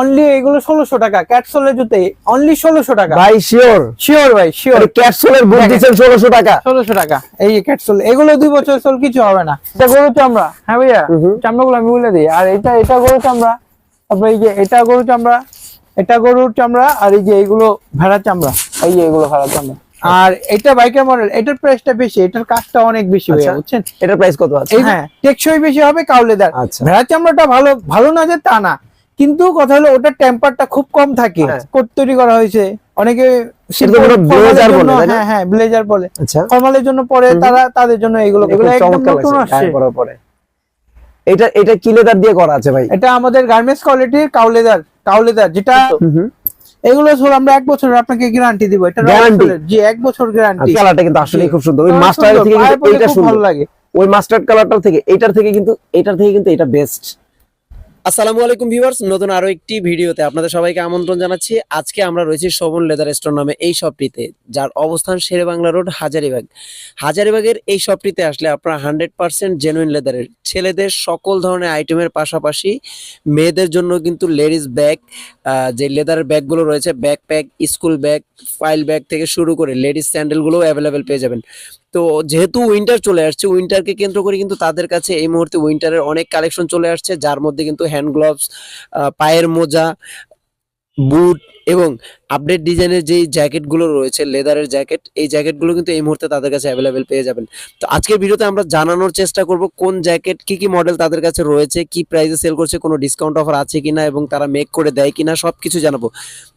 Only এগুলো ষোলোশো টাকা। ক্যাটসোলের জুতে অনলি ষোলোশো টাকা। ভাই শিওর শিওর ভাই শিওর ক্যাপসুলের বুট দিচ্ছেন ষোলোশো টাকা। ষোলোশো টাকা। এই ক্যাটসোল এগুলো দুই বছর চল কিছু হবে না। এটা গরু চামড়া। হ্যাঁ ভাইয়া। চামড়াগুলো আমি বলে দিই। আর এটা এটা গরু চামড়া। তারপরে এই যে এটা গরু চামড়া এটা গরুর চামড়া আর এই যে এইগুলো ভেড়ার চামড়া। এই যে এগুলো ভেড়ার চামড়া। আর এটা বাইকের মডেল এটার প্রাইসটা বেশি এটার কাজটা অনেক বেশি ভাইয়া আচ্ছা। বুঝছেন? এটার প্রাইস কত আছে? হ্যাঁ। টেকসই বেশি হবে কাউলেদার। আচ্ছা। ভেড়ার চামড়াটা ভালো ভালো না যে তা না। কিন্তু কথা হলো ওটার টেম্পারটা খুব কম থাকে। হ্যাঁ। কোট তৈরি করা হয়েছে। অনেকে blazer বলে, না? হ্যাঁ হ্যাঁ ব্লেজার বলে। আচ্ছা। ফর্মালের জন্য পরে তারা তাদের জন্য এগুলো নতুন আসছে। এটা এটা কি লেদার দিয়ে করা আছে ভাই? এটা আমাদের গার্মেন্টস কোয়ালিটির কাউলেদার কাউলেদার যেটা হুম হুম। এগুলো ধর আমরা এক বছরের আপনাকে গ্যারান্টি দিব। এটা? রয়্যাল জি এক বছর গ্যারান্টি কালারটা কিন্তু আসলেই খুব সুন্দর। ওই মাস্টার থেকে কিন্তু ভালো সুন্দর। লাগে। ওই মাস্টার্ড কালারটার থেকে এটার থেকে কিন্তু এটার থেকে কিন্তু এটা বেস্ট আসসালামু আলাইকুম ভিউয়ার্স, নতুন আরও একটি ভিডিওতে আপনাদের সবাইকে আমন্ত্রণ জানাচ্ছি। আজকে আমরা রয়েছি শোভন লেদার স্টোর নামে এই শপটিতে, যার অবস্থান শেরে বাংলা রোড, হাজারিবাগ। হাজারিবাগের এই শপটিতে আসলে আপনারা হান্ড্রেড পার্সেন্ট জেনুইন লেদারের ছেলেদের সকল ধরনের আইটেমের পাশাপাশি মেয়েদের জন্য কিন্তু লেডিস ব্যাগ যে লেদারের ব্যাগগুলো রয়েছে backpack school bag file bag থেকে শুরু করে লেডিস স্যান্ডেলগুলোও অ্যাভেলেবেল পেয়ে যাবেন। তো যেহেতু উইন্টার চলে আসছে উইন্টারকে কেন্দ্র করে কিন্তু তাদের কাছে এই মুহূর্তে উইন্টারের অনেক কালেকশন চলে আসছে, যার মধ্যে কিন্তু হ্যান্ড গ্লোভস পায়ের মোজা বুট এবং আপডেট ডিজাইনের যেই জ্যাকেটগুলো রয়েছে লেদারের জ্যাকেট এই জ্যাকেটগুলো কিন্তু এই মুহূর্তে তাদের কাছে অ্যাভেলেবেল পেয়ে যাবেন। তো আজকের ভিডিওতে আমরা জানানোর চেষ্টা করব কোন জ্যাকেট কি কি মডেল তাদের কাছে রয়েছে, কি প্রাইসে সেল করছে, কোনো ডিসকাউন্ট অফার আছে কিনা এবং তারা মেক করে দেয় কিনা সব কিছু জানাব।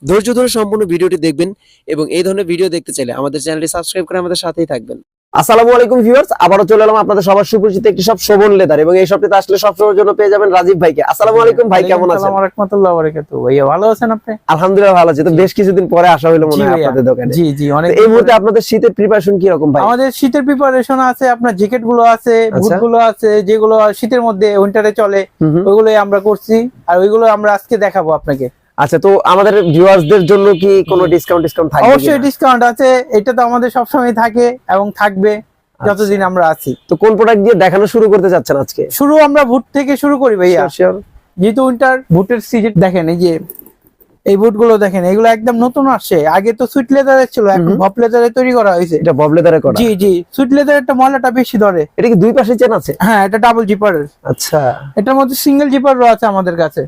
ধৈর্য ধরে সম্পূর্ণ ভিডিওটি দেখবেন এবং এই ধরনের ভিডিও দেখতে চাইলে আমাদের চ্যানেলটি সাবস্ক্রাইব করে আমাদের সাথেই থাকবেন। আসসালামু আলাইকুম ভিউয়ার্স আবারও চলে এলাম আপনাদের সবার সুপরিচিত একটি সব শোভন লেদার এবং এই শপটিতে আসলে সব সময়ের জন্য পেয়ে যাবেন রাজীব ভাইকে। আসসালামু আলাইকুম ভাই কেমন আছেন? আসসালামু আলাইকুম ওয়া বারাকাতুহু। ভাইয়া ভালো আছেন আপনি? আলহামদুলিল্লাহ ভালো আছি। তো বেশ কিছুদিন পরে আসা হলো মনে হয় আপনাদের দোকানে। জি জি অনেক এই মুহূর্তে আপনাদের শীতের প্রিপারেশন কি রকম ভাই? আমাদের শীতের প্রিপারেশন আছে আপনার জ্যাকেটগুলো আছে আচ্ছা। বুটগুলো আছে যেগুলো শীতের মধ্যে উইন্টারে চলে। ওইগুলোই আমরা করছি। আর ওইগুলো আমরা আজকে দেখাবো আপনাকে। আচ্ছা তো আমাদের ভিউয়ার্সদের জন্য কি কোনো ডিসকাউন্ট ডিসকাউন্ট থাকবে অবশ্যই ডিসকাউন্ট আছে এটা তো আমাদের সবসময় থাকে এবং থাকবে আচ্ছা। যতদিন আমরা আছি। তো কোন প্রোডাক্ট দিয়ে দেখানো শুরু করতে যাচ্ছেন আজকে? শুরু আমরা বুট থেকে শুরু করি ভাইয়া. যেহেতু উইন্টার বুটের সিজন দেখেন এই যে এই বুটগুলো দেখেন এগুলো একদম নতুন আসছে। আগে তো সুইট লেদারের ছিল এখন। ভপ লেদারে তৈরি করা হয়েছে। এটা ববলেদারে করা। জি জি সুইট লেদারের একটা ময়লাটা বেশি ধরে। এটা কি দুই পাশে চেন আছে? হ্যাঁ এটা ডাবল জিপারের আচ্ছা। এটার মধ্যে সিঙ্গেল জিপারও আছে আমাদের কাছে।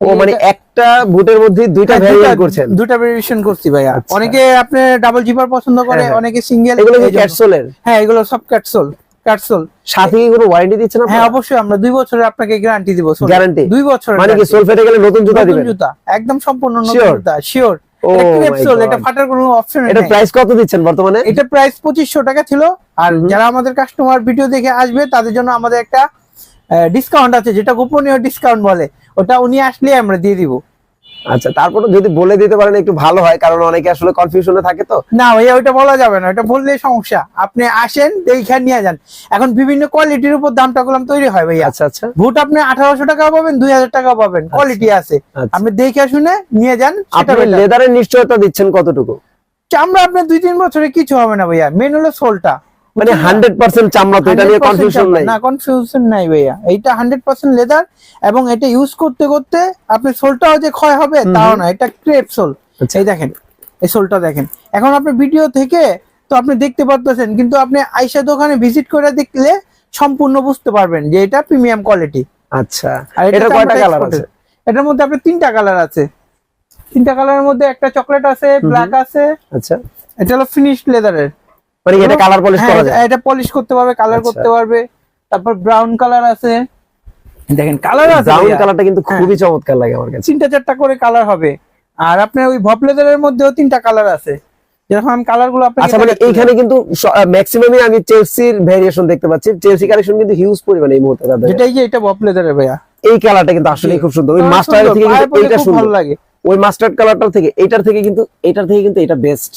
ও মানে একটা বুটের মধ্যে দুইটা হ্যাঁ, ভ্যারিয়েন্ট দুটা- করছেন? দুটা ভেরিয়েশন করছি ভাইয়া। আচ্ছা। অনেকে আপনি ডাবল জিপার পছন্দ করে হ্যাঁ, হ্যাঁ। অনেকে সিঙ্গেল এগুলো ক্যাটসোলের হ্যাঁ এগুলো সব ক্যাটসোল ক্যাটসোল সাথে কোনো ওয়ারেন্টি দিচ্ছেন হ্যাঁ অবশ্যই আমরা দুই বছরের আপনাকে গ্যারান্টি দিব। Guarantee? দুই বছরের মানে কি সোল ফেটে গেলে নতুন জুতা দিবেন? জুতা একদম সম্পূর্ণ নতুন জুতা শিওর Oh এটা my ক্রেপসোল God. এটা ফাটার কোনো অপশন এটা প্রাইস কত দিচ্ছেন বর্তমানে? এটা প্রাইস টাকা ছিল। আর যারা আমাদের কাস্টমার ভিডিও দেখে আসবে তাদের জন্য আমাদের একটা ডিসকাউন্ট আছে যেটা গোপনীয় ডিসকাউন্ট বলে ওটা উনি আসলে আমরা দিয়ে দিব। আচ্ছা তারপরে যদি বলে দিতে পারেন একটু ভালো হয় কারণ অনেকে আসলে কনফিউশনে থাকে তো। না ভাইয়া ওইটা বলা যাবে না ওটা বললে সমস্যা। আপনি আসেন এইখানে নিয়ে যান। এখন বিভিন্ন কোয়ালিটির উপর দামটা গুলাম তৈরি হয় ভাইয়া। আচ্ছা আচ্ছা। বুট আপনি আঠারোশো টাকা পাবেন দুই হাজার টাকা পাবেন কোয়ালিটি আছে। আচ্ছা। আপনি দেখে শুনে নিয়ে যান আপনি লেদারের নিশ্চয়তা দিচ্ছেন কতটুকু? চামড়া আপনার দুই তিন বছরে কিছু হবে না ভাইয়া। মেন হলো সোলটা। মানে হান্ড্রেড পার্সেন্ট চামড়া তো এটা নিয়ে কনফিউশন নাই। না কনফিউশন নাই ভাইয়া। এটা হান্ড্রেড পার্সেন্ট লেদার এবং এটা ইউজ করতে করতে আপনি সোলটাও যে ক্ষয় হবে তাও না এটা ক্রেপ সোল। আচ্ছা। এই দেখেন এই সোলটা দেখেন। এখন আপনি ভিডিও থেকে তো আপনি দেখতে পারতেছেন কিন্তু আপনি আইসা দোকানে ভিজিট করে দেখলে সম্পূর্ণ বুঝতে পারবেন যে এটা প্রিমিয়াম কোয়ালিটি আচ্ছা। আর এটা কয়টা কালার আছে? এটার মধ্যে আপনার তিনটা কালার আছে। তিনটা কালারের মধ্যে একটা চকলেট আছে ব্ল্যাক আছে। আচ্ছা। এটা হলো ফিনিশড লেদারের মানে এটা কালার পলিশ হ্যাঁ, করা যায়? এটা পলিশ করতে পারবে কালার আচ্ছা। করতে পারবে। তারপর ব্রাউন কালার আছে। দেখেন কালার আছে ব্রাউন। কালারটা কিন্তু হ্যাঁ। খুবই চমৎকার লাগে আমার কাছে। তিনটা চারটা করে কালার হবে। আর আপনার ওই ভপ লেদারের মধ্যেও তিনটা কালার আছে। যেরকম আমি কালারগুলো আচ্ছা মানে এইখানে কিন্তু ম্যাক্সিমামই আমি চেলসির ভেরিয়েশন দেখতে পাচ্ছি। চেলসি কালেকশন কিন্তু হিউজ পরিমাণে এই মুহূর্তে যেটাই যে এটা ভপ লেদারের ভাইয়া? এই কালারটা কিন্তু আসলে খুব সুন্দর। ওই মাস্টার থেকে কিন্তু পরলে সুন্দর। ভালো লাগে। ওই মাস্টার্ড থেকে এটার থেকে কিন্তু এটার থেকে কিন্তু এটা বেস্ট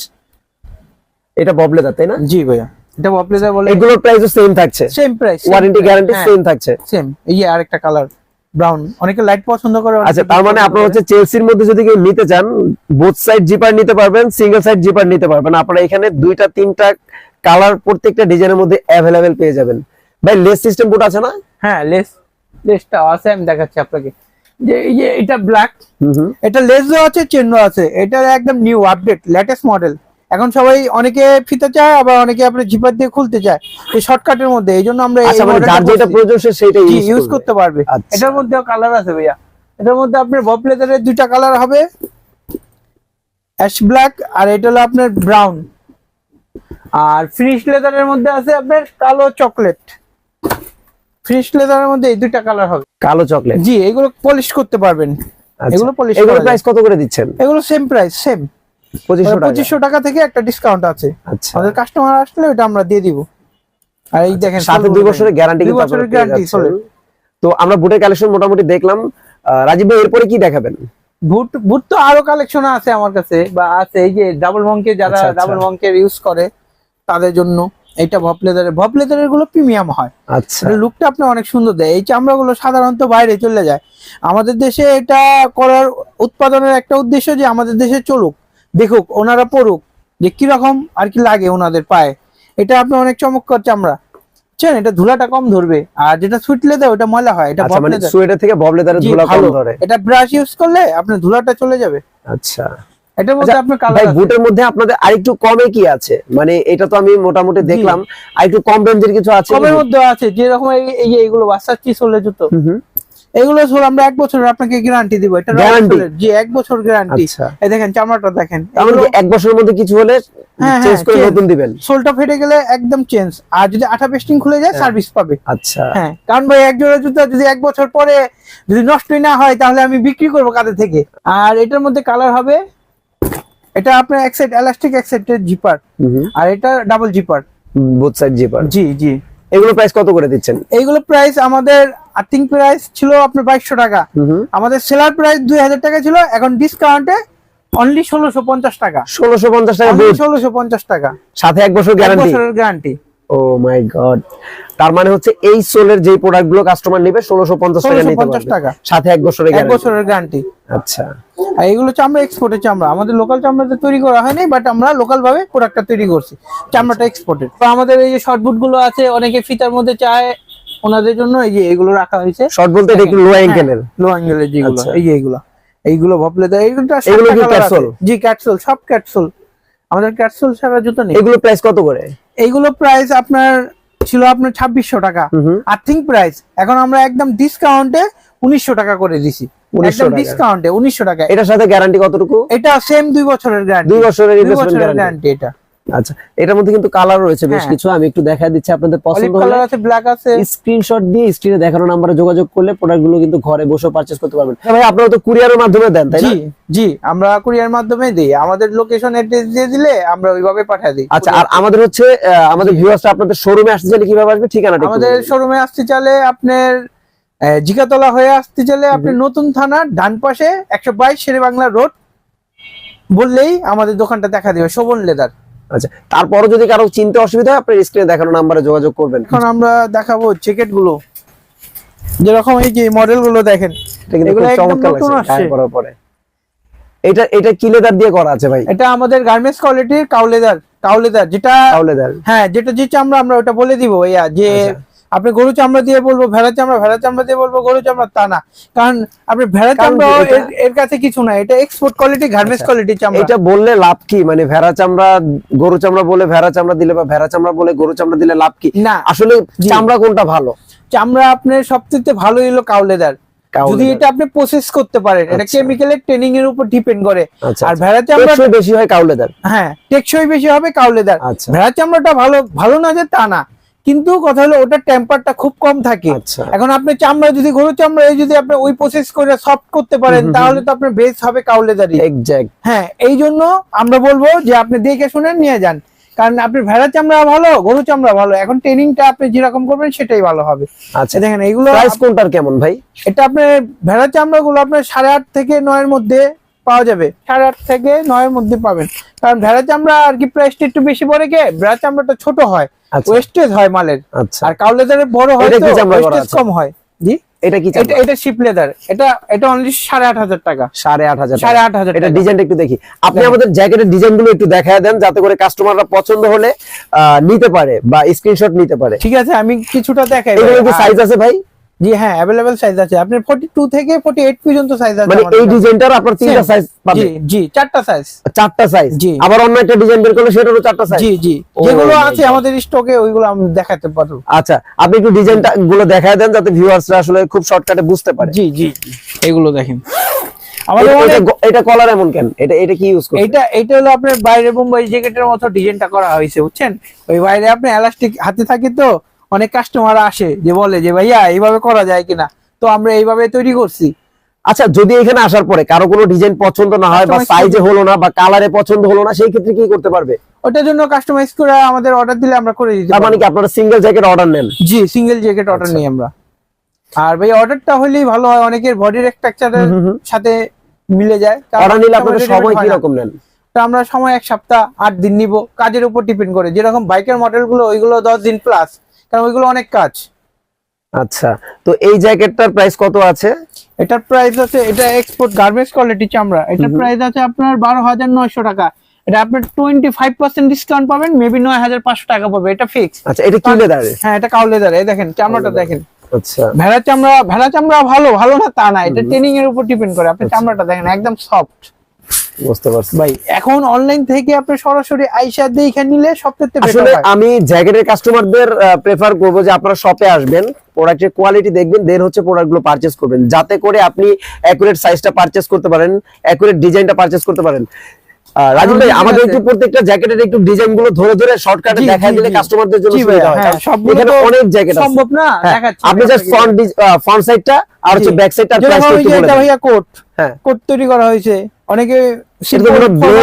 এটা ববলেদার তাই না? জি ভাইয়া। এটা ভপ লেদার বলে এগুলোর প্রাইসও সেম থাকছে। Same price warranty guarantee same থাকছে। সেম এই যে আরেকটা কালার ব্রাউন অনেকে লাইট পছন্দ করে আচ্ছা তার মানে আপনার। হচ্ছে চেলসির মধ্যে যদি কেউ নিতে চান বোথ সাইড জিপার নিতে পারবেন সিঙ্গেল সাইড জিপার নিতে পারবেন। আপনারা এখানে দুইটা তিনটা কালার প্রত্যেকটা ডিজাইনের মধ্যে অ্যাভেলেবেল পেয়ে যাবেন। ভাই লেস সিস্টেম বুট আছে না? হ্যাঁ লেস লেসটা আছে আমি দেখাচ্ছি আপনাকে। যে এই যে এটা ব্ল্যাক হুম হুম। এটা লেজও আছে চেনও আছে। এটা একদম নিউ আপডেট লেটেস্ট মডেল এখন সবাই অনেকে ফিতে চায় আবার অনেকে আপনার জিপার দিয়ে খুলতে চায়। এই শর্টকাটের মধ্যে এই জন্য আমরা আচ্ছা মানে যার যেটা প্রয়োজন সে সেইটাই ইউজ করতে পারবে। আচ্ছা। এটার মধ্যেও কালার আছে ভাইয়া। এটার মধ্যে আপনার বব লেদারের দুইটা কালার হবে। অ্যাশ ব্ল্যাক আর এটা হলো আপনার ব্রাউন আর ফিনিশ লেদারের মধ্যে আছে আপনার কালো চকলেট ফিনিশ লেদারের মধ্যে এই দুইটা কালার হবে। কালো চকলেট জি এগুলো পলিশ করতে পারবেন। এগুলো polish এগুলো করা যায়। প্রাইস কত করে দিচ্ছেন? এগুলো সেম প্রাইস সেম পঁচিশশো টাকা। থেকে একটা ডিসকাউন্ট আছে। আচ্ছা। আমাদের কাস্টমার আসলে ওটা আমরা দিয়ে দিব। আর এই দেখেন সাথে দুই বছরের গ্যারান্টি দুই বছরের গ্যারান্টি। তো আমরা বুটের কালেকশন মোটামুটি দেখলাম। রাজীব ভাই এরপরে কি দেখাবেন? বুট বুট তো আরও কালেকশন আছে আমার কাছে বা আছে এই যে ডাবল মঙ্কে যারা আচ্ছা, আচ্ছা। ডাবল মঙ্কের ইউজ করে তাদের জন্য এটা ভপ লেদারের ভপ লেদারেরগুলো প্রিমিয়াম হয়। আচ্ছা। লুকটা আপনি অনেক সুন্দর দেয়। এই চামড়াগুলো সাধারণত বাইরে চলে যায়। আমাদের দেশে এটা করার উৎপাদনের একটা উদ্দেশ্য যে আমাদের দেশে চলুক। দেখুক ওনারা পড়ুক যে কীরকম আর কি লাগে ওনাদের পায়ে। এটা আপনি অনেক চমৎকার চামড়া। বুঝছেন? এটা ধুলাটা কম ধরবে আর যেটা সুইট লেদার ওটা ময়লা হয় এটা আচ্ছা মানে সোয়েটার থেকে বব লেদারের ধুলা কম ধরে। এটা ব্রাশ ইউজ করলে আপনার ধুলাটা চলে যাবে। আচ্ছা। এটার মধ্যে আচ্ছা, আপনার ভাই বুটের মধ্যে আপনাদের আরেকটু কমে কি আছে? মানে এটা তো আমি মোটামুটি দেখলাম আরেকটু কম রেঞ্জের কিছু আছে? কমের মধ্যে আছে যেরকম এই- এই যে এগুলো বাচ্চার চিজ হলে জুতো। এগুলো সোল আমরা এক বছরের আপনাকে গ্যারান্টি দিব। এটা? রয়্যাল জি এক বছর গ্যারান্টি আচ্ছা। এই দেখেন চামড়াটা দেখেন। তার মানে এক বছরের মধ্যে কিছু হলে হ্যাঁ, চেঞ্জ হ্যাঁ, করে নতুন দিবেন। সোলটা ফেটে গেলে একদম চেঞ্জ আর যদি আঠা পেস্টিং খুলে যায় সার্ভিস পাবে। আচ্ছা। হ্যাঁ কারণ ভাই এক জোড়া জুতা যদি এক বছর পরে যদি নষ্টই না হয় তাহলে আমি বিক্রি করব কাদের থেকে। আর এটার মধ্যে কালার হবে এটা আপনার এক সাইড এলাস্টিক এক সাইডের জিপার আর এটা double zipper both side zipper জি জি। এগুলো প্রাইস কত করে দিচ্ছেন? এইগুলো প্রাইস আমাদের আর্থিং প্রাইস ছিল আপনার বাইশশো টাকা। আমাদের সেলার প্রাইস দুই হাজার টাকা ছিল এখন ডিসকাউন্টে অনলি ষোলোশো পঞ্চাশ টাকা। ষোলোশো পঞ্চাশ টাকা ষোলোশো পঞ্চাশ টাকা। সাথে এক বছর গ্যারান্টি বছরের গ্যারান্টি ও মাই গড তার মানে হচ্ছে এই সোলের যে প্রোডাক্টগুলো কাস্টমার নেবে ষোলোশো পঞ্চাশ টাকা নিতে 1650 পারবে। টাকা। সাথে এক বছরের এক বছরের গ্যারান্টি আচ্ছা। আর এগুলো চামড়া এক্সপোর্টের চামড়া। আমাদের লোকাল চামড়াতে তৈরি করা হয়নি বাট আমরা লোকাল ভাবে প্রোডাক্টটা তৈরি করছি চামড়াটা এক্সপোর্টেড তো আমাদের এই যে শর্ট বুটগুলো আছে অনেকে ফিতার মধ্যে চায় ওনাদের জন্য এই যে এগুলো রাখা হয়েছে। শর্ট বলতে এটা লো অ্যাঙ্কেলের লো অ্যাঙ্গেলের যেগুলো। আচ্ছা। এই যে এগুলো। এইগুলো ভপলে দেয় এইগুলো এগুলো কি capsule? জি ক্যাটসোল সব ক্যাটসোল আমাদের ক্যাটসোল ছাড়া জুতো নেই। এগুলো প্রাইস কত করে? এইগুলো প্রাইস আপনার ছিল আপনার ছাব্বিশশো টাকা। হুম। আর্থিং প্রাইস এখন আমরা একদম ডিসকাউন্টে উনিশশো টাকা করে দিছি। 1900 একদম টাকা। ডিসকাউন্টে উনিশশো টাকা এটার সাথে গ্যারান্টি কতটুকু? এটা সেম দুই বছরের গ্যারান্টি দুই বছরের গ্যারান্টি এটা। আচ্ছা এটার মধ্যে কিন্তু কালার রয়েছে বেশ হ্যাঁ। কিছু। আমি একটু দেখা দিচ্ছি আপনাদের পছন্দ হলে। আছে ব্ল্যাক আছে। স্ক্রিনশট দিয়ে স্ক্রিনে দেখানো নাম্বারে যোগাযোগ করলে প্রোডাক্টগুলো কিন্তু ঘরে বসে পারচেজ করতে পারবেন। হ্যাঁ ভাই আপনারা তো কুরিয়ারের মাধ্যমে দেন তাই না? জি জি আমরা কুরিয়ার মাধ্যমে দিই। আমাদের লোকেশন অ্যাড্রেস দিয়ে দিলে আমরা ওইভাবে পাঠিয়ে দিই। আচ্ছা আর আমাদের হচ্ছে আমাদের ভিউয়ার্সরা আপনাদের শোরুমে আসতে চাইলে কীভাবে আসবে? ঠিকানাটা আমাদের। শোরুমে আসতে চাইলে আপনার জিকাতলা হয়ে আসতে চাইলে আপনি নতুন থানার ডান পাশে একশো বাইশ শেরে বাংলা রোড বললেই আমাদের দোকানটা দেখা দেবে শোভন লেদার। আচ্ছা তারপরও যদি কারও চিনতে অসুবিধা হয় আপনার স্ক্রিনে দেখানো নাম্বারে যোগাযোগ করবেন। এখন আমরা দেখাবো জ্যাকেটগুলো। যেরকম এই যে মডেলগুলো দেখেন এটা কিন্তু এগুলো চমৎকার লাগছে পরে এটা এটা কি লেদার দিয়ে করা আছে ভাই? এটা আমাদের গার্মেন্টস কোয়ালিটির কাউলেদার কাউলেদার যেটা লেদার হ্যাঁ যেটা যে চামড়া আমরা ওটা বলে দিব ভাইয়া যে আচ্ছা। আপনি গরু চামড়া দিয়ে বলব ভেড়া চামড়া ভেড়া চামড়া দিয়ে বলব গরু চামড়া তা না। কারণ আপনি ভেড়া চামড়া এর- কাছে কিছু না এটা এক্সপোর্ট কোয়ালিটি গার্মেন্টস আচ্ছা। কোয়ালিটি চামড়া। এটা বললে লাভ কি? মানে ভেড়া চামড়া গরু চামড়া বলে ভেড়া চামড়া দিলে বা ভেড়া চামড়া বলে গরু চামড়া দিলে লাভ কি? না। আসলে চামড়া কোনটা ভালো? চামড়া আপনার সবথেকে ভালো হলো কাউলেদার কাউ যদি এটা আপনি প্রসেস করতে পারেন এটা আচ্ছা। কেমিক্যালের ট্রেনিং এর উপর ডিপেন্ড করে। আচ্ছা আর ভেড়া চামড়া বেশি হয় কাউ লেদার হ্যাঁ টেকসই বেশি হবে কাউলেদার আচ্ছা। ভেড়া চামড়াটা ভালো ভালো না যে তা না। কিন্তু কথা হলো ওটার টেম্পারটা খুব কম থাকে। আচ্ছা। এখন আপনি চামড়া যদি গরু চামড়া যদি আপনি ওই প্রসেস করে সফট করতে পারেন তাহলে তো আপনার বেস হবে কাউলেদারি এক্সাক্ট হ্যাঁ এই জন্য আমরা বলব যে আপনি দেখে শুনে নিয়ে যান। কারণ আপনি ভেড়া চামড়া ভালো গরু চামড়া ভালো এখন ট্রেনিংটা আপনি যেরকম করবেন সেটাই ভালো হবে। আচ্ছা। দেখেন এইগুলো প্রাইস কোনটার কেমন ভাই? এটা আপনার ভেড়া চামড়া গুলো আপনার সাড়ে আট থেকে নয়ের মধ্যে পাওয়া যাবে। সাড়ে আট থেকে নয়ের মধ্যে পাবেন। কারণ ভেড়া চামড়া আর কি প্রাইসটা একটু বেশি পড়ে কে ভেড়া চামড়াটা ছোট হয় আচ্ছা। ওয়েস্টেজ হয় মালের। আচ্ছা। আর কাউলেদারের বড় হয় ওয়েস্টেজ কম হয়। জি? এটা কি এটা এটা শিপ লেদার এটা এটা অনলি সাড়ে আট হাজার টাকা। সাড়ে আট হাজার সাড়ে আট হাজার এটা ডিজাইনটা একটু দেখি। আপনি আমাদের জ্যাকেটের ডিজাইনগুলো একটু দেখায় দেন যাতে করে কাস্টমাররা পছন্দ হলে নিতে পারে বা স্ক্রিনশট নিতে পারে। ঠিক আছে আমি কিছুটা দেখাই। এগুলো কি সাইজ আছে ভাই? জি হ্যাঁ অ্যাভেলেবেল সাইজ আছে। আপনার 42 থেকে 48 পর্যন্ত সাইজ আছে মানে এই ডিজাইনটার আপনার তিনটা. সাইজ জি পাবেন জি চারটা সাইজ চারটা সাইজ জি। আবার অন্য একটা ডিজাইন বের করলে সেটারও চারটা সাইজ জি জি। যেগুলো আছে আমাদের স্টকে ওইগুলো আমি দেখাতে পারব। আচ্ছা আপনি একটু ডিজাইনটা গুলো দেখায় দেন যাতে ভিউয়ার্সরা আসলে খুব শর্টকাটে বুঝতে পারে। জি জি জি। এগুলো দেখেন। আমাদের এটা- এটা- এটা কলার এমন কেন? এটা এটা কি ইউজ করছেন? এটা এইটা হলো আপনার বাইরে বোম্বাই জ্যাকেটের মতো ডিজাইনটা করা হয়েছে বুঝছেন? ওই বাইরে আপনি এলাস্টিক হাতে থাকি তো অনেক কাস্টমার আসে যে বলে যে ভাইয়া এইভাবে করা যায় কিনা? তো আমরা এইভাবে তৈরি করছি। আচ্ছা যদি এখানে আসার পরে কারও কোনো ডিজাইন পছন্দ না হয় বা সাইজে হলো না বা কালারে পছন্দ হলো না সেই ক্ষেত্রে কি করতে পারবে? ওটার জন্য কাস্টমাইজ করে আমাদের অর্ডার দিলে আমরা করে দিতে মানে কি আপনারা সিঙ্গেল জ্যাকেট অর্ডার নেন? জি সিঙ্গেল জ্যাকেট অর্ডার। নিই আমরা। আর ভাই অর্ডারটা হলেই ভালো হয় অনেকের বডির স্ট্রাকচারের। সাথে মিলে যায়। অর্ডার নিলে readymade সময় কি রকম নেন? তো আমরা সময় এক সপ্তাহ আট দিন নিব। কাজের উপর ডিপেন্ড করে। যেরকম বাইকের মডেলগুলো ওইগুলো দশ দিন প্লাস কারণ ওইগুলো অনেক কাজ। আচ্ছা তো এই জ্যাকেটটার প্রাইস কত আছে? এটার প্রাইস আছে এটা এক্সপোর্ট গার্মেন্টস কোয়ালিটি চামড়া। এটার প্রাইস আছে আপনার বারো হাজার নয়শো টাকা। এটা আপনার টোয়েন্টি ফাইভ পার্সেন্ট ডিসকাউন্ট পাবেন মেবি নয় হাজার পাঁচশো টাকা পড়বে এটা ফিক্স আচ্ছা এটা কি লেদারে হ্যাঁ এটা কাউ লেদার এই দেখেন চামড়াটা দেখেন। আচ্ছা। ভেড়া চামড়া ভেড়া চামড়া ভালো ভালো না তা না এটা ট্রেনিং এর উপর ডিপেন্ড করে। আপনি চামড়াটা দেখেন একদম সফট বুঝতে পারছি। ভাই এখন অনলাইন থেকে আপনি সরাসরি আইসা এখানে নিলে আসলে আমি জ্যাকেটের কাস্টমারদের প্রেফার করব যে আপনারা শপে আসবেন প্রোডাক্টের কোয়ালিটি দেখবেন দেন হচ্ছে পারচেস করবেন। যাতে করে আপনি অ্যাকুরেট সাইজটা পারচেস করতে পারেন অ্যাকুরেট ডিজাইনটা পারচেস করতে পারেন। রাজীব ভাই আমাদের। একটু প্রত্যেকটা জ্যাকেটের একটু ডিজাইনগুলো ধরে ধরে শর্টকাটে দেখায় দিলে কাস্টমারদের জন্য সুবিধা হয়। হ্যাঁ, এখানে অনেক জ্যাকেট আছে। সম্ভব না হ্যাঁ, দেখাচ্ছি আপনি জাস্ট ফ্রন্ট ফ্রন্ট সাইডটা আর হচ্ছে ব্যাক সাইডটা যেরকম প্রাইস একটু বলে এটা ভাইয়া কোট হ্যাঁ। কোট তৈরি করা হয়েছে। অনেকে মনে বলে,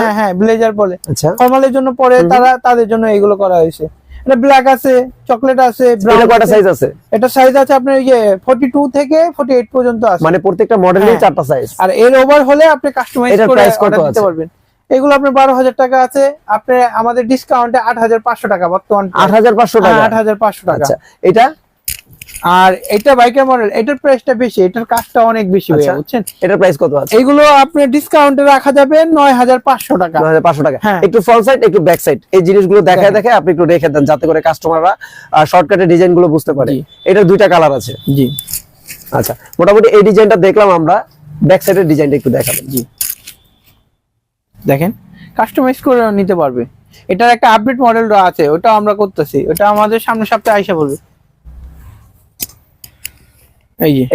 হ্যাঁ হ্যাঁ ব্লেজার বলে। আচ্ছা। ফর্মালের জন্য পরে তারা তাদের জন্য এগুলো করা হয়েছে। এটা ব্ল্যাক আছে চকলেট আছে ব্রাউন কয়টা সাইজ আছে? এটা সাইজ আছে আপনার ইয়ে 42 থেকে 48 পর্যন্ত আছে। মানে প্রত্যেকটা মডেলের হ্যাঁ। চারটা সাইজ আর এর ওভার হলে আপনি কাস্টমাইজ করে অর্ডার দিতে? পারবেন। এগুলো আপনার বারো হাজার টাকা আছে। আপনি আমাদের ডিসকাউন্টে আট হাজার পাঁচশো টাকা বর্তমান আট হাজার পাঁচশো টাকা? আট হাজার পাঁচশো টাকা। আচ্ছা এটা? আর এটা বাইকের মডেল এটার প্রাইসটা বেশি এটার কাজটা অনেক বেশি ভাইয়া, আচ্ছা। বুঝছেন? এটার প্রাইস কত আছে? এইগুলো আপনি ডিসকাউন্টে রাখা যাবে নয় হাজার পাঁচশো টাকা। নয় হাজার পাঁচশো টাকা। হ্যাঁ। একটু ফ্রন্ট সাইড একটু ব্যাক সাইড এই জিনিসগুলো দেখায়। দেখে আপনি একটু রেখে দেন যাতে করে কাস্টমাররা শর্টকাটে ডিজাইনগুলো বুঝতে পারে। এটার দুইটা কালার আছে। জি। আচ্ছা মোটামুটি এই ডিজাইনটা দেখলাম আমরা ব্যাক সাইডের ডিজাইনটা একটু দেখাবেন। জি। দেখেন কাস্টমাইজ করে নিতে পারবে। এটার একটা আপডেট মডেল আছে ওটা আমরা করতেছি ওটা আমাদের সামনের সপ্তাহে আইসা বলবে।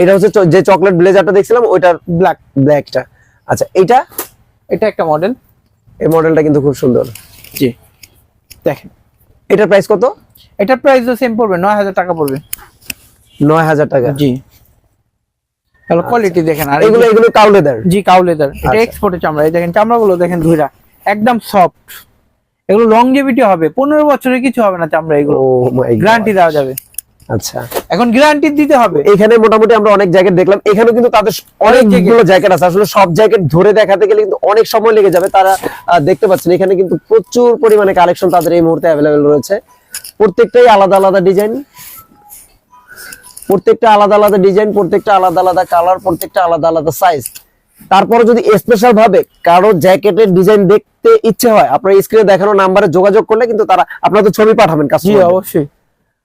এটা হচ্ছে যে চকলেট ব্লেজারটা দেখছিলাম ওইটার ব্ল্যাক ব্ল্যাকটা আচ্ছা এইটা এটা একটা মডেল এই মডেলটা কিন্তু খুব সুন্দর। জি। দেখেন। এটার প্রাইস কত? এটার প্রাইস সেম পড়বে নয় হাজার টাকা পড়বে। নয় হাজার টাকা। জি। তাহলে কোয়ালিটি দেখেন আর এগুলো এগুলো কাউ লেদার জি কাউ লেদার এটা আচ্ছা। এক্সপোর্টের চামড়া। এই দেখেন চামড়াগুলো দেখেন ধুইরা। একদম সফট এগুলো লংজেভিটি হবে। পনেরো বছরের কিছু হবে না চামড়া এগুলো। গ্যারান্টি দেওয়া যাবে। আচ্ছা। এখন গ্যারান্টি দিতে হবে। এখানে মোটামুটি আমরা অনেক জ্যাকেট দেখলাম। এখানে কিন্তু তাদের অনেকগুলো জ্যাকেট আছে। আসলে সব জ্যাকেট ধরে দেখাতে গেলে কিন্তু অনেক সময় লেগে যাবে। তারা দেখতে পাচ্ছেন এখানে কিন্তু প্রচুর পরিমাণে কালেকশন তাদের এই মুহূর্তে অ্যাভেলেবেল রয়েছে। প্রত্যেকটাই আলাদা আলাদা ডিজাইন প্রত্যেকটা আলাদা আলাদা ডিজাইন প্রত্যেকটা আলাদা আলাদা কালার প্রত্যেকটা আলাদা আলাদা সাইজ তারপরে যদি স্পেশাল ভাবে কারও জ্যাকেটের ডিজাইন দেখতে ইচ্ছে হয় আপনার স্ক্রিনে দেখানো নাম্বারে যোগাযোগ করলে কিন্তু তারা আপনারা তো ছবি পাঠাবেন জি অবশ্যই।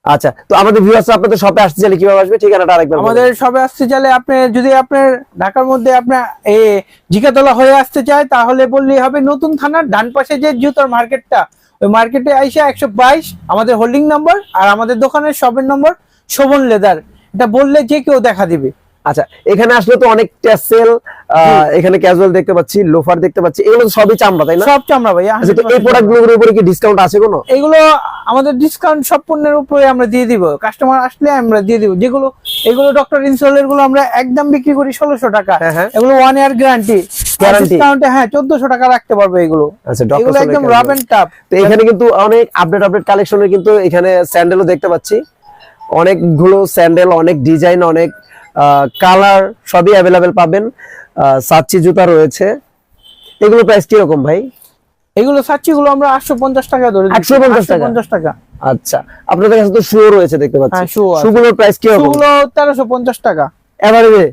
আচ্ছা তো আমাদের ভিউয়ার্স আপনাদের সবে আসতে চাইলে কীভাবে আসবে? ঠিকানাটা আরেকবার। আমাদের সবে আসতে চাইলে আপনি, যদি আপনার ঢাকার মধ্যে আপনার এই জিকাতলা হয়ে আসতে চায়, তাহলে বললেই হবে, নতুন থানার ডান পাশে যে জুতার মার্কেটটা, ওই মার্কেটে আইসা একশো বাইশ, আমাদের হোল্ডিং নাম্বার আর আমাদের দোকানের শপের নম্বর শোভন লেদার এটা বললে যে কেউ দেখা দিবে। আচ্ছা এখানে আসলে তো অনেক টেসেল এখানে ক্যাজুয়াল দেখতে পাচ্ছি লোফার দেখতে পাচ্ছি এগুলো সবই চামড়া তাই না? সব চামড়া ভাইয়া আচ্ছা তো এই প্রোডাক্টগুলোর উপরে কি ডিসকাউন্ট আছে কোনো? এগুলো আমাদের ডিসকাউন্ট সব পণ্যের উপরে আমরা দিয়ে দিব। কাস্টমার আসলে আমরা দিয়ে দিব। যেগুলো এগুলো ডক্টর ইনসোলেরগুলো আমরা একদম বিক্রি করি ষোলোশো টাকা। হ্যাঁ, হ্যাঁ। এগুলো ওয়ান ইয়ার গ্যারান্টি? ডিসকাউন্টে হ্যাঁ চোদ্দশো টাকা রাখতে পারবে এগুলো। আচ্ছা এগুলো একদম রাব এন্ড টাপ তো এখানে কিন্তু অনেক আপডেট আপডেট কালেকশনের কিন্তু এখানে স্যান্ডেলও দেখতে পাচ্ছি। অনেকগুলো স্যান্ডেল অনেক ডিজাইন অনেক কালার সবই অ্যাভেলেবেল পাবেন। সাচ্চি জুতা রয়েছে। এগুলো প্রাইস কীরকম ভাই? এগুলো সাচ্চি গুলো আমরা আটশো পঞ্চাশ টাকা ধরে 850 টাকা? পঞ্চাশ টাকা। আচ্ছা আপনাদের কাছে তো শুও রয়েছে দেখতে পাচ্ছি। হ্যাঁ। শুগুলোর প্রাইস কীরকম? শুগুলো তেরোশো পঞ্চাশ টাকা। এভারেজে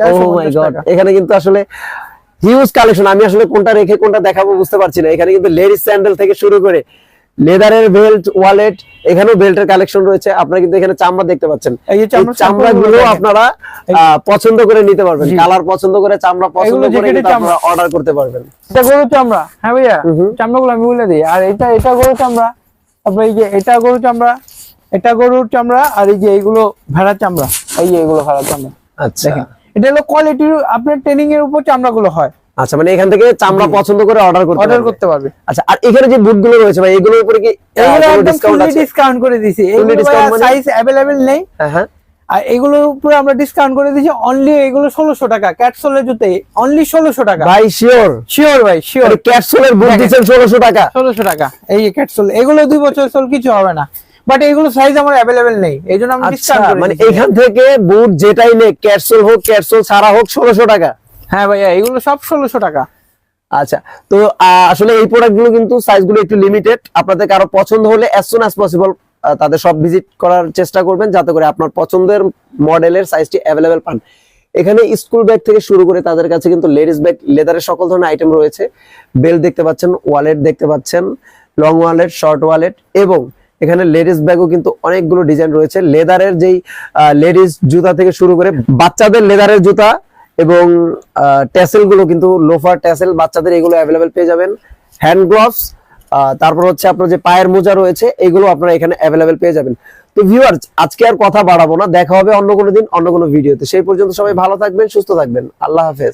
Oh my পঞ্চাশ টাকা। এখানে কিন্তু আসলে হিউজ কালেকশন আমি আসলে কোনটা রেখে কোনটা দেখাবো বুঝতে পারছি না। এখানে কিন্তু লেডিস স্যান্ডেল থেকে শুরু করে লেদারের বেল্ট ওয়ালেট এখানেও বেল্টের কালেকশন রয়েছে। আপনারা কিন্তু এখানে চামড়া দেখতে পাচ্ছেন। এই যে চামড়া গুলো আপনারা পছন্দ করে নিতে পারবেন। কালার পছন্দ করে চামড়া পছন্দ করে। আপনারা অর্ডার করতে পারবেন। এটা গরু চামড়া। হ্যাঁ ভাইয়া। চামড়াগুলো আমি বলে দিই। আর এটা এটা গরু চামড়া। তারপরে এই যে এটা গরু চামড়া এটা গরুর চামড়া আর এই যে এইগুলো ভেড়ার চামড়া। এই যে এগুলো ভেড়ার চামড়া। আচ্ছা। এটা হলো কোয়ালিটির আপনার ট্রেনিং এর উপর চামড়াগুলো হয়। আচ্ছা মানে এখান থেকে চামড়া পছন্দ করে অর্ডার করতে অর্ডার করতে পারবে। আচ্ছা আর এখানে যে বুটগুলো রয়েছে ভাই এগুলোর উপরে কি এগুলো একদম ফুললি? ডিসকাউন্ট করে দিয়েছি এগুলো discount মানে? সাইজ নেই। হ্যাঁ হ্যাঁ। আর এগুলোর উপরে আমরা ডিসকাউন্ট করে দিয়েছি অনলি এগুলো ষোলোশো টাকা। ক্যাটসোলের জুতে অনলি ষোলোশো টাকা। ভাই শিওর শিওর ভাই শিওর ক্যাপসুলের বুট। দিচ্ছেন ষোলোশো টাকা। ষোলোশো টাকা। এই যে ক্যাটসোল এগুলো দুই বছর সোল কিছু হবে না। বাট এগুলো সাইজ আমার অ্যাভেলেবেল নেই। এই জন্য আমি ডিসকাউন্ট মানে এখান থেকে বুট যেটাই নে ক্যাপসুল হোক ক্যাপসুল ছাড়া হোক ষোলোশো টাকা। হ্যাঁ ভাইয়া, এগুলো সব ষোলোশো টাকা। আচ্ছা তো আসলে এই প্রোডাক্টগুলো কিন্তু সাইজগুলো একটু লিমিটেড আপনাদের কারও পছন্দ হলে অ্যাজ সুন অ্যাজ পসিবল তাদের সব ভিজিট করার চেষ্টা করবেন, যাতে করে আপনার পছন্দের মডেলের সাইজটি অ্যাভেলেবেল পান। এখানে স্কুল ব্যাগ থেকে শুরু করে তাদের কাছে কিন্তু লেডিস ব্যাগ লেদারের সকল ধরনের আইটেম রয়েছে। বেল্ট দেখতে পাচ্ছেন ওয়ালেট দেখতে পাচ্ছেন লং ওয়ালেট শর্ট ওয়ালেট এবং এখানে লেডিস ব্যাগও কিন্তু অনেকগুলো ডিজাইন রয়েছে। লেদারের যেই লেডিস জুতা থেকে শুরু করে বাচ্চাদের লেদারের জুতা এবং ট্যাসেলগুলো কিন্তু লোফার ট্যাসেল বাচ্চাদের এগুলো অ্যাভেলেবেল পেয়ে যাবেন। হ্যান্ড গ্লাভস তারপর হচ্ছে আপনার যে পায়ের মোজা রয়েছে, এগুলো আপনারা এখানে অ্যাভেলেবেল পেয়ে যাবেন। তো ভিউয়ার্স আজকে আর কথা বাড়াবো না, দেখা হবে অন্য কোনো দিন, অন্য কোনো ভিডিওতে সেই পর্যন্ত সবাই ভালো থাকবেন, সুস্থ থাকবেন। আল্লাহ হাফেজ।